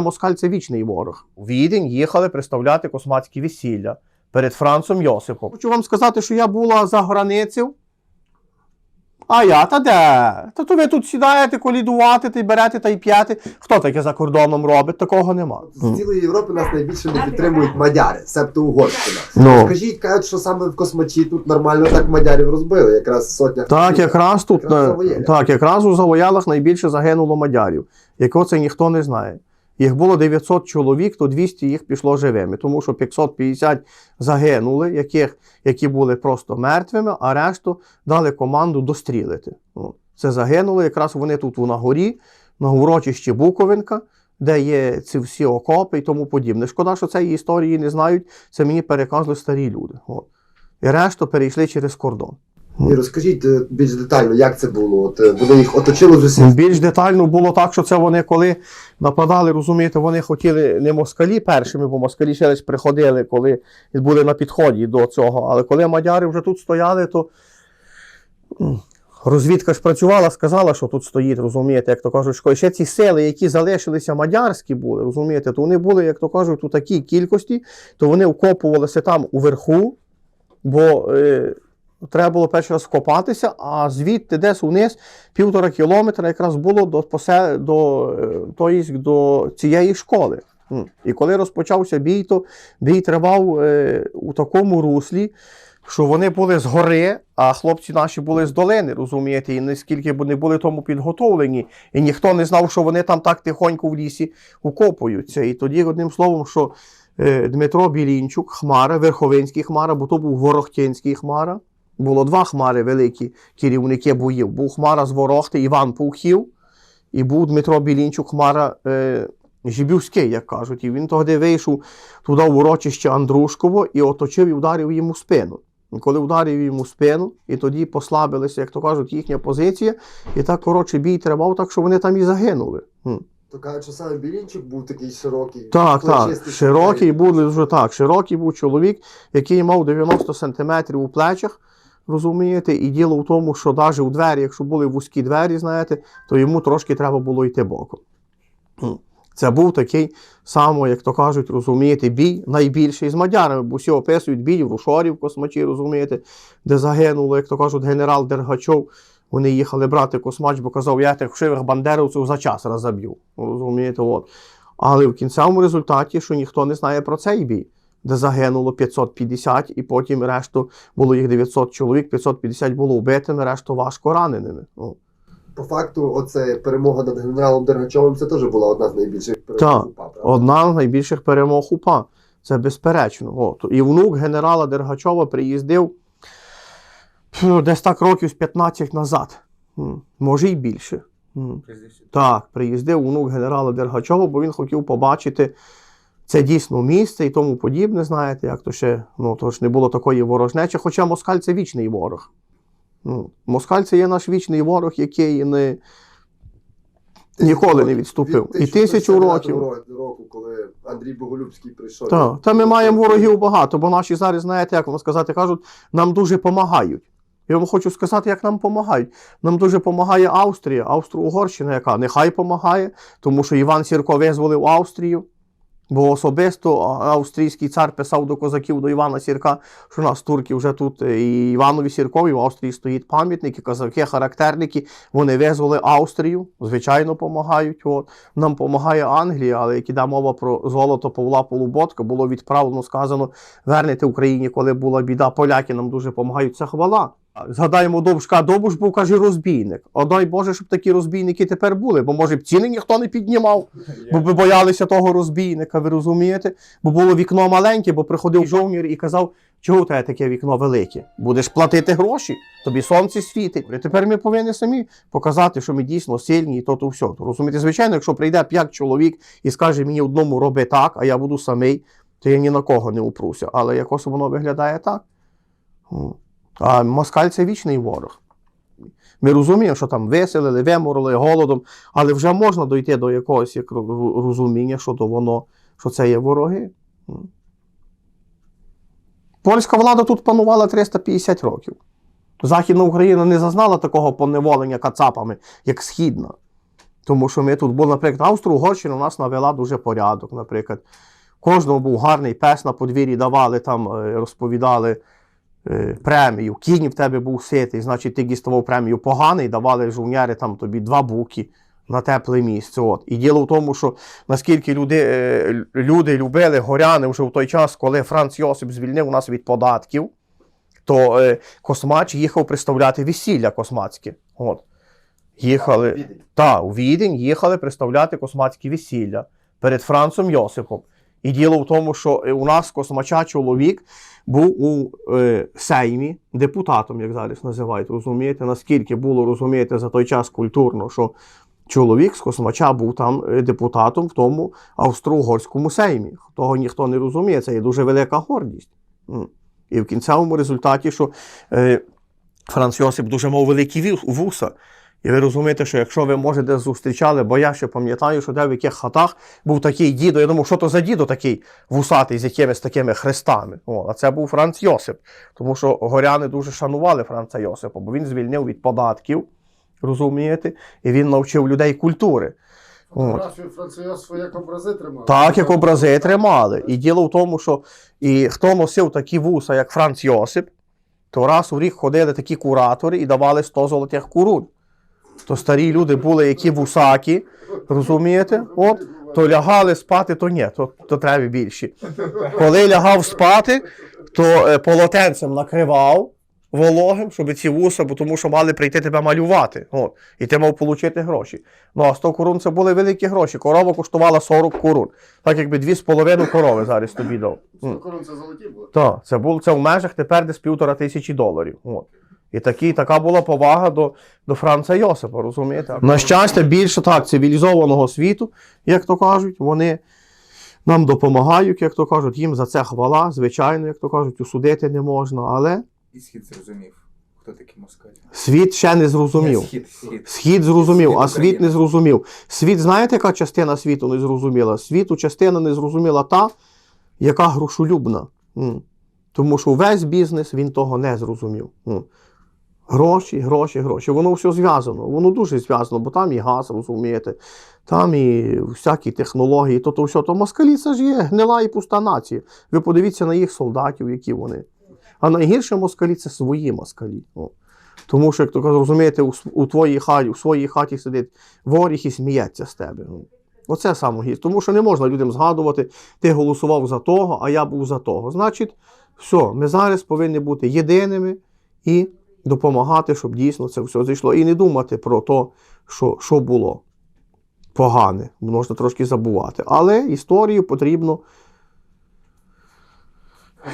Москаль це вічний ворог. У Відень їхали представляти космацькі весілля перед Францом Йосипом. Хочу вам сказати, що я була за границею. А я, та де? Та то ви тут сідаєте колідувати, та й берете та й п'яти. Хто таке за кордоном робить? Такого нема. З цілої Європи нас найбільше не підтримують мадяри, себто Угорщина. Ну. Скажіть, кажуть, що саме в космачі тут нормально так мадярів розбили, якраз сотня. Так, якраз тут Якраз е, так, якраз у завоялах найбільше загинуло мадярів, якого це ніхто не знає. Їх було 900 чоловік, то 200 їх пішло живими, тому що 550 загинули, яких, які були просто мертвими, а решту дали команду дострілити. Це загинули, якраз вони тут на горі, на урочищі Буковинка, де є ці всі окопи і тому подібне. Шкода, що цієї історії не знають, це мені переказували старі люди. От. І решту перейшли через кордон. І розкажіть е, більш детально, як це було. От е, вони їх оточили з усіх. Більш детально було так, що це вони, коли нападали, розумієте, вони хотіли не москалі першими, бо москалі ще десь приходили, коли були на підході до цього. Але коли мадяри вже тут стояли, то розвідка ж працювала, сказала, що тут стоїть, розумієте, як то кажуть, що ще ці сили, які залишилися мадярські були, розумієте, то вони були, як то кажуть, у такій кількості, то вони вкопувалися там уверху, бо. Е, Треба було перший раз вкопатися, а звідти десь униз півтора кілометра якраз було до, посе, до, е, тобто до цієї школи. І коли розпочався бій, то бій тривав е, у такому руслі, що вони були з гори, а хлопці наші були з долини, розумієте, і наскільки не були тому підготовлені, і ніхто не знав, що вони там так тихонько в лісі укопуються. І тоді, одним словом, що е, Дмитро Білінчук, Хмара, Верховинський Хмара, бо то був Ворохтинський Хмара. Було два хмари великі керівники боїв. Був Хмара з Ворохти, Іван Пухів, і був Дмитро Білінчук, Хмара е, Жібівський, як кажуть. І він тоді вийшов туди в урочище Андрушково і оточив і вдарив йому спину. І коли вдарив йому спину, і тоді послабилася, як то кажуть, їхня позиція, і так коротше бій тривав, так що вони там і загинули. То кажуть, що саме Білінчик був такий широкий. Так, так. Широкий був так. Широкий був чоловік, який мав 90 сантиметрів у плечах. Розумієте, і діло в тому, що навіть у двері, якщо були вузькі двері, знаєте, то йому трошки треба було йти боком. Це був такий само, як то кажуть, розумієте, бій найбільший з мадярами, бо всі описують бій в Рушорі, в Космачі, розумієте, де загинуло, як то кажуть, генерал Дергачов. Вони їхали брати космач, бо казав, я тих вшивих бандеровців за час розоб'ю. Розумієте, от. Але в кінцевому результаті, що ніхто не знає про цей бій, де загинуло 550, і потім решту було їх 900 чоловік, 550 було вбитими, решту важко раненими. О. По факту, оце перемога над генералом Дергачовим, це теж була одна з найбільших перемог. Так, УПА, правда? Одна з найбільших перемог УПА. Це безперечно. От. І внук генерала Дергачова приїздив десь так років з 15 назад. Може й більше. Так, приїздив внук генерала Дергачова, бо він хотів побачити це дійсно місце і тому подібне, знаєте, як то ще ну, то ж не було такої ворожнечі, хоча Москаль це вічний ворог. Ну, Москаль це є наш вічний ворог, який не, ніколи не відступив. І тисячу років. року, коли Андрій Боголюбський прийшов. Так, та ми маємо ворогів багато, бо наші зараз, знаєте, як вам сказати, кажуть, нам дуже допомагають. Я вам хочу сказати, як нам допомагають. Нам дуже допомагає Австрія, Австро-Угорщина, яка нехай допомагає, тому що Іван Сірко визволив Австрію. Бо особисто австрійський цар писав до козаків до Івана Сірка, що у нас турки вже тут е, і Іванові Сіркові в Австрії стоїть пам'ятник, і козаки, характерники, вони визвали Австрію, звичайно, допомагають. От. Нам допомагає Англія, але як іде мова про золото Павла Полуботка, було відправлено, сказано, вернете Україні, коли була біда. Поляки нам дуже допомагають. Це хвала. Згадаємо Довжка, Довбуш був, каже, розбійник. О, дай Боже, щоб такі розбійники тепер були, бо може б ціни ніхто не піднімав, бо би боялися того розбійника, ви розумієте? Бо було вікно маленьке, бо приходив жовнір і казав, чого у тебе таке вікно велике? Будеш платити гроші, тобі сонце світить. І тепер ми повинні самі показати, що ми дійсно сильні, і то то все. Розумієте, звичайно, якщо прийде п'ять чоловік і скаже мені одному роби так, а я буду самий, то я ні на кого не упруся. Але якось воно виглядає так. А москаль це вічний ворог. Ми розуміємо, що там виселили, виморили голодом, але вже можна дойти до якогось як розуміння, що то воно, що це є вороги. Польська влада тут панувала 350 років. Західна Україна не зазнала такого поневолення кацапами, як Східна. Тому що ми тут були, наприклад, Австро-Угорщина у нас навела дуже порядок. Наприклад, кожному був гарний пес на подвір'ї, давали там, е, розповідали премію. Кінь в тебе був ситий, значить, ти діставав премію поганий, давали жовняри там тобі два буки на тепле місце. От. І діло в тому, що наскільки люди, е, люди любили горяни вже в той час, коли Франц Йосип звільнив нас від податків, то е, Космач їхав представляти весілля космацьке. От. Їхали. Та, у Відень їхали представляти космацькі весілля перед Францем Йосипом. І діло в тому, що е, у нас космача чоловік був у е, Сеймі депутатом, як зараз називають, розумієте, наскільки було, розумієте, за той час культурно, що чоловік з космача був там е, депутатом в тому австро-угорському сеймі. Того ніхто не розуміє, це є дуже велика гордість. І в кінцевому результаті, що е, Франц Йосип дуже мав великі вуса. І ви розумієте, що якщо ви можете зустрічали, бо я ще пам'ятаю, що де в яких хатах був такий дідо. Я думав, що то за дідо такий вусатий з якимись такими хрестами. О, а це був Франц Йосип. Тому що горяни дуже шанували Франца Йосипа, бо він звільнив від податків, розумієте, і він навчив людей культури. Фотографію Француйосфу як образи тримали. Так, як образи тримали. І діло в тому, що і хто носив такі вуса, як Франц Йосип, то раз у рік ходили такі куратори і давали 100 золотих курун. То старі люди були, які вусакі, розумієте? От, то лягали спати, то ні, то, то треба більші. Коли лягав спати, то е, полотенцем накривав вологим, щоб ці вуса, бо тому що мали прийти тебе малювати. От, і ти мав отримати гроші. Ну, а 100 корун це були великі гроші. Корова коштувала 40 корун. Так якби 2,5 корови зараз тобі дав. М. Корон це золоті були. Так, це було це в межах тепер десь півтора тисячі доларів. От. І такі, така була повага до, до Франца Йосипа, розумієте? На щастя, більше так, цивілізованого світу, як то кажуть, вони нам допомагають, як то кажуть, їм за це хвала, звичайно, як то кажуть, усудити не можна, але І схід зрозумів, хто такий москаль. світ ще не зрозумів. Ні, Схід, схід. Схід зрозумів, Схід а світ не зрозумів. Світ, знаєте, яка частина світу не зрозуміла? Світу частина не зрозуміла та, яка грошолюбна. Тому що весь бізнес він того не зрозумів. Гроші, гроші, гроші. Воно все зв'язано. Воно дуже зв'язано, бо там і газ, розумієте, там і всякі технології, то, то все. То москалі це ж є гнила і пуста нація. Ви подивіться на їх солдатів, які вони. А найгірше москалі це свої москалі. О. Тому що, як то розумієте, у, у твоїй хаті, у своїй хаті сидить ворог і сміється з тебе. Ну, Оце саме гірше. Тому що не можна людям згадувати, ти голосував за того, а я був за того. Значить, все, ми зараз повинні бути єдиними і допомагати, щоб дійсно це все зійшло. І не думати про те, що, що було погане. Можна трошки забувати. Але історію потрібно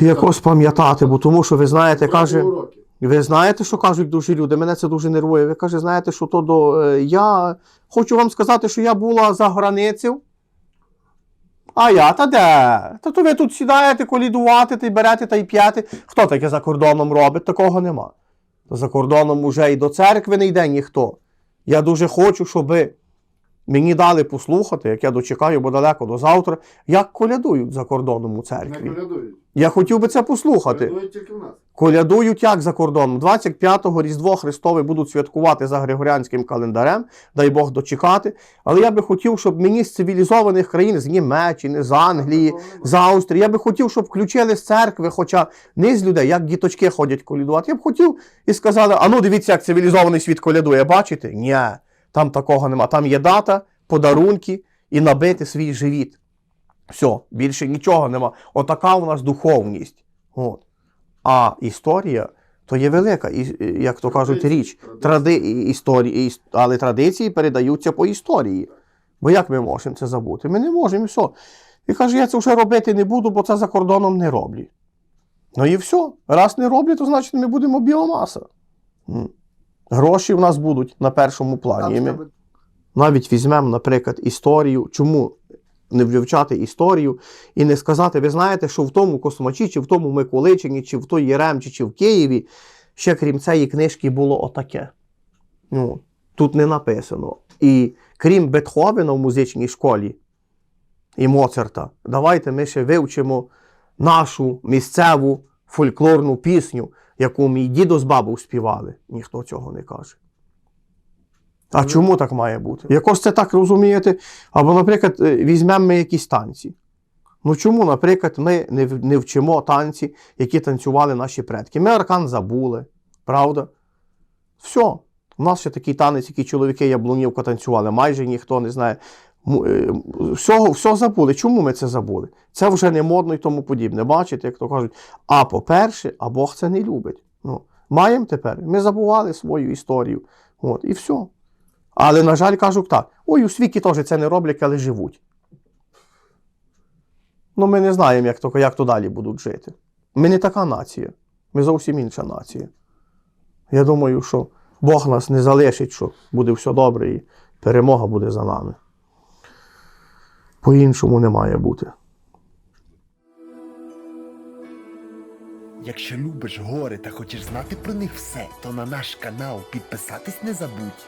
якось пам'ятати, бо тому що ви знаєте, каже. Ви знаєте, що кажуть дуже люди? Мене це дуже нервує. Ви каже, знаєте, що то до. е, Я хочу вам сказати, що я була за границею. А я та де? Та то ви тут сідаєте колідувати, та й берете та й п'яти. Хто таке за кордоном робить? Такого нема. За кордоном уже і до церкви не йде ніхто. Я дуже хочу, щоб мені дали послухати, як я дочекаю, бо далеко до завтра, як колядують за кордоном у церкві. Не колядують. Я хотів би це послухати. Колядують тільки в нас. Колядують як за кордоном. 25-го Різдво Христове будуть святкувати за григоріанським календарем, дай Бог дочекати. Але я би хотів, щоб мені з цивілізованих країн, з Німеччини, з Англії, з Австрії, я би хотів, щоб включили з церкви, хоча не з людей, як діточки ходять колядувати. Я б хотів і сказали: а ну дивіться, як цивілізований світ колядує. Бачите? Ні, там такого нема. Там є дата, подарунки і набити свій живіт. Все, більше нічого нема. Отака у нас духовність. От. А історія то є велика, і, і, як то кажуть, річ. Тради, історії, і але традиції передаються по історії. Бо як ми можемо це забути? Ми не можемо і все. І каже, я це вже робити не буду, бо це за кордоном не роблять. Ну і все. Раз не роблять, то значить ми будемо біомаса. Гроші в нас будуть на першому плані. І ми навіть візьмемо, наприклад, історію. Чому не вивчати історію і не сказати, ви знаєте, що в тому Космачі, чи в тому Миколичині, чи в той Єремчі, чи в Києві, ще крім цієї книжки було отаке. Ну, тут не написано. І крім Бетховена в музичній школі і Моцарта, давайте ми ще вивчимо нашу місцеву фольклорну пісню, яку мій дідо з бабу співали. Ніхто цього не каже. А чому так має бути? Якось це так розумієте? Або, наприклад, е, візьмемо ми якісь танці. Ну чому, наприклад, ми не, не вчимо танці, які танцювали наші предки? Ми аркан забули, правда? Все. У нас ще такий танець, який чоловіки яблунівка танцювали, майже ніхто не знає. Е, Всього, все забули. Чому ми це забули? Це вже не модно і тому подібне. Бачите, як то кажуть, а по-перше, а Бог це не любить. Ну, маємо тепер. Ми забували свою історію. От, і все. Але, на жаль, кажуть так: ой, у світі теж це не роблять, але живуть. Ну, ми не знаємо, як то, як то далі будуть жити. Ми не така нація. Ми зовсім інша нація. Я думаю, що Бог нас не залишить, що буде все добре і перемога буде за нами. По-іншому не має бути. Якщо любиш гори та хочеш знати про них все, то на наш канал підписатись не забудь.